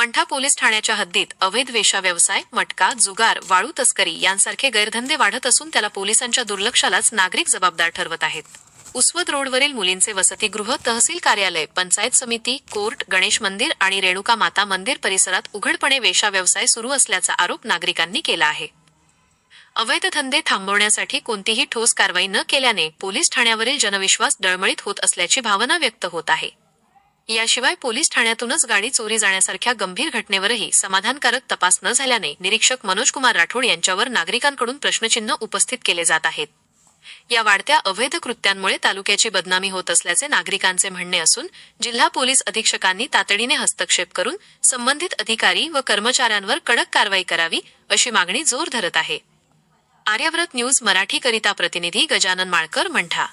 Mantha police ठाण्याच्या हद्दीत अवैध वेशा व्यवसाय मटका जुगार वाळू तस्करी यांसारखे गैरधंदे वाढत असून त्याला पोलिसांच्या दुर्लक्षालाच नागरिक जबाबदार ठरवत आहेत. उस्वद रोडवरील मुलींचे वसतिगृह तहसील कार्यालय पंचायत समिती कोर्ट गणेश मंदिर आणि रेणुका माता मंदिर परिसरात उघडपणे वेशा व्यवसाय सुरू असल्याचा आरोप नागरिकांनी केला आहे. अवैध धंदे थांबवण्यासाठी कोणतीही ठोस कारवाई न केल्याने पोलीस ठाण्यावरील जनविश्वास डळमळीत होत असल्याची भावना व्यक्त होत आहे. याशिवाय पोलीस ठाण्यातूनच गाडी चोरी जाण्यासारख्या गंभीर घटनेवरही समाधानकारक तपास न झाल्याने निरीक्षक मनोज कुमार राठोड यांच्यावर नागरिकांकडून प्रश्नचिन्ह उपस्थित केले जात आहेत. या वाढत्या अवैध कृत्यांमुळे तालुक्याची बदनामी होत असल्याचे नागरिकांचे म्हणणे असून जिल्हा पोलीस अधीक्षकांनी तातडीने हस्तक्षेप करून संबंधित अधिकारी व कर्मचाऱ्यांवर कडक कारवाई करावी अशी मागणी जोर धरत आहे. आर्यव्रत न्यूज मराठीकरिता प्रतिनिधी गजानन माळकर मंठा.